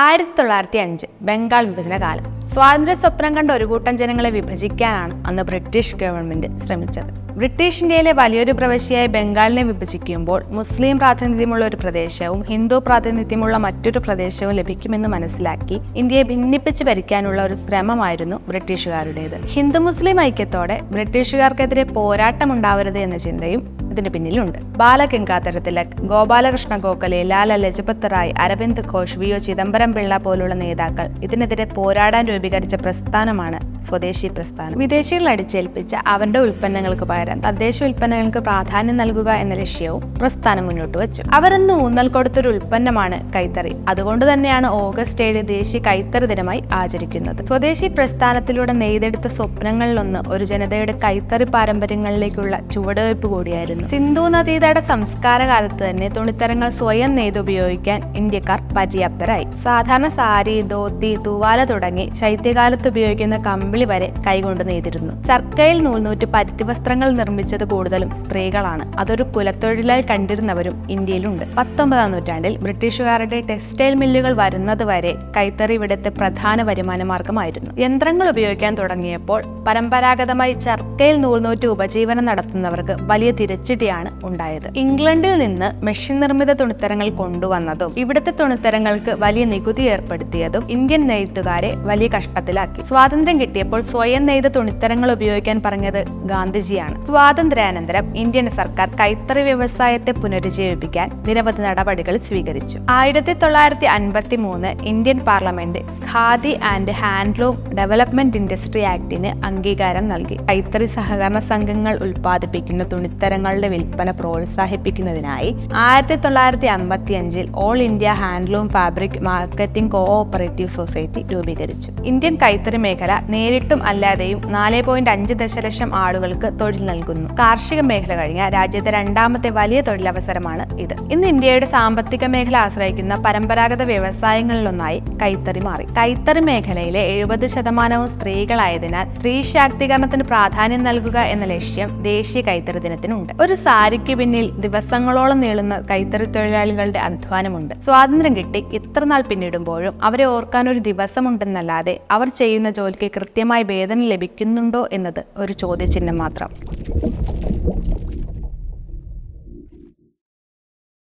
ആയിരത്തി തൊള്ളായിരത്തി അഞ്ച് ബംഗാൾ വിഭജന കാലം. സ്വാതന്ത്ര്യ സ്വപ്നം കണ്ട ഒരു കൂട്ടം ജനങ്ങളെ വിഭജിക്കാനാണ് അന്ന് ബ്രിട്ടീഷ് ഗവൺമെന്റ് ശ്രമിച്ചത്. ബ്രിട്ടീഷ് ഇന്ത്യയിലെ വലിയൊരു പ്രവശ്യയായ ബംഗാളിനെ വിഭജിക്കുമ്പോൾ മുസ്ലിം പ്രാതിനിധ്യമുള്ള ഒരു പ്രദേശവും ഹിന്ദു പ്രാതിനിധ്യമുള്ള മറ്റൊരു പ്രദേശവും ലഭിക്കുമെന്ന് മനസ്സിലാക്കി ഇന്ത്യയെ ഭിന്നിപ്പിച്ച് ഭരിക്കാനുള്ള ഒരു ശ്രമമായിരുന്നു ബ്രിട്ടീഷുകാരുടേത്. ഹിന്ദു മുസ്ലിം ഐക്യത്തോടെ ബ്രിട്ടീഷുകാർക്കെതിരെ പോരാട്ടമുണ്ടാവരുത് എന്ന ചിന്തയും ഇതിന് പിന്നിലുണ്ട്. ബാലഗംഗാധര തിലക് ഗോപാലകൃഷ്ണ ഗോഖലെ ലാല ലജപത് റായ് അരവിന്ദ് ഘോഷ് വി ഒ ചിദംബരം പിള്ള പോലുള്ള നേതാക്കൾ ഇതിനെതിരെ പോരാടാൻ രൂപീകരിച്ച പ്രസ്ഥാനമാണ് സ്വദേശി പ്രസ്ഥാനം. വിദേശികൾ അടിച്ചേൽപ്പിച്ച അവരുടെ ഉൽപ്പന്നങ്ങൾക്ക് പകരം തദ്ദേശ ഉൽപ്പന്നങ്ങൾക്ക് പ്രാധാന്യം നൽകുക എന്ന ലക്ഷ്യവും പ്രസ്ഥാനം മുന്നോട്ട് വച്ചു. അവരെന്ന് ഊന്നൽ കൊടുത്തൊരു ഉൽപ്പന്നമാണ് കൈത്തറി. അതുകൊണ്ട് തന്നെയാണ് ഓഗസ്റ്റ് ഏഴ് ദേശീയ കൈത്തറി ദിനമായി ആചരിക്കുന്നത്. സ്വദേശി പ്രസ്ഥാനത്തിലൂടെ നെയ്തെടുത്ത സ്വപ്നങ്ങളിലൊന്ന് ഒരു ജനതയുടെ കൈത്തറി പാരമ്പര്യങ്ങളിലേക്കുള്ള ചുവടുവയ്പ് കൂടിയായിരുന്നു. സിന്ധു നദീതട സംസ്കാര കാലത്ത് തന്നെ തുണിത്തരങ്ങൾ സ്വയം നെയ്ത് ഉപയോഗിക്കാൻ ഇന്ത്യക്കാർ പര്യാപ്തരായി. സാധാരണ സാരി ധോത്തി തൂവാല തുടങ്ങി ശൈത്യകാലത്ത് ഉപയോഗിക്കുന്ന കമ്പിളി വരെ കൈകൊണ്ട് നെയ്തിരുന്നു. ചർക്കയിൽ നൂൽനൂറ്റ് പരുത്തി വസ്ത്രങ്ങൾ നിർമ്മിച്ചത് കൂടുതലും സ്ത്രീകളാണ്. അതൊരു കുലത്തൊഴിലായി കണ്ടിരുന്നവരും ഇന്ത്യയിലുണ്ട്. പത്തൊമ്പതാം നൂറ്റാണ്ടിൽ ബ്രിട്ടീഷുകാരുടെ ടെക്സ്റ്റൈൽ മില്ലുകൾ വരുന്നത് വരെ കൈത്തറി ഇവിടുത്തെ പ്രധാന വരുമാന മാർഗമായിരുന്നു യന്ത്രങ്ങൾ ഉപയോഗിക്കാൻ തുടങ്ങിയപ്പോൾ പരമ്പരാഗതമായി ചർക്കയിൽ നൂൽനൂറ്റ് ഉപജീവനം നടത്തുന്നവർക്ക് വലിയ തിരച്ചിടിയാണ് ഉണ്ടായത്. ഇംഗ്ലണ്ടിൽ നിന്ന് മെഷീൻ നിർമ്മിത തുണിത്തരങ്ങൾ കൊണ്ടുവന്നതും ഇവിടുത്തെ തുണിത്തരങ്ങൾക്ക് വലിയ നികുതി ഏർപ്പെടുത്തിയതും ഇന്ത്യൻ നെയ്ത്തുകാരെ വലിയ കഷ്ടത്തിലാക്കി. സ്വാതന്ത്ര്യം കിട്ടിയപ്പോൾ സ്വയം നെയ്ത തുണിത്തരങ്ങൾ ഉപയോഗിക്കാൻ പറഞ്ഞത് ഗാന്ധിജിയാണ്. സ്വാതന്ത്ര്യാനന്തരം ഇന്ത്യൻ സർക്കാർ കൈത്തറി വ്യവസായത്തെ പുനരുജ്ജീവിപ്പിക്കാൻ നിരവധി നടപടികൾ സ്വീകരിച്ചു. ആയിരത്തി തൊള്ളായിരത്തി അൻപത്തി മൂന്ന് Indian parliament Khadi and handloom development industry ആക്ടിന് അംഗീകാരം നൽകി. കൈത്തറി സഹകരണ സംഘങ്ങൾ ഉൽപ്പാദിപ്പിക്കുന്ന തുണിത്തരങ്ങളുടെ വിൽപ്പന പ്രോത്സാഹിപ്പിക്കുന്നതിനായി ആയിരത്തി തൊള്ളായിരത്തി അമ്പത്തി അഞ്ചിൽ all India handloom fabric marketing cooperative society രൂപീകരിച്ചു. ഇന്ത്യൻ കൈത്തറി മേഖല നേരിട്ടും അല്ലാതെയും നാല് പോയിന്റ് അഞ്ച് ദശലക്ഷം ആളുകൾക്ക് തൊഴിൽ നൽകുന്നു. കാർഷിക മേഖല കഴിഞ്ഞ രാജ്യത്തെ രണ്ടാമത്തെ വലിയ തൊഴിലവസരമാണ് ഇത്. ഇന്ന് ഇന്ത്യയുടെ സാമ്പത്തിക മേഖല ആശ്രയിക്കുന്ന പരമ്പരാഗത വ്യവസായങ്ങളിലൊന്നായി കൈത്തറി മാറി. കൈത്തറി മേഖലയിലെ എഴുപത് ശതമാനവും സ്ത്രീകളായതിനാൽ സ്ത്രീ ശാക്തീകരണത്തിന് പ്രാധാന്യം നൽകുക എന്ന ലക്ഷ്യം ദേശീയ കൈത്തറി ദിനത്തിനുണ്ട്. ഒരു സാരിക്ക് പിന്നിൽ ദിവസങ്ങളോളം നീളുന്ന കൈത്തറി തൊഴിലാളികളുടെ അധ്വാനമുണ്ട്. സ്വാതന്ത്ര്യം കിട്ടി ഇത്ര നാൾ പിന്നിടുമ്പോഴും അവരെ ഓർക്കാൻ ഒരു ദിവസമുണ്ടെന്നല്ലാതെ അവർ ചെയ്യുന്ന ജോലിക്ക് കൃത്യമായി വേതനം ലഭിക്കുന്നുണ്ടോ എന്നത് ഒരു ചോദ്യചിഹ്നം മാത്രം.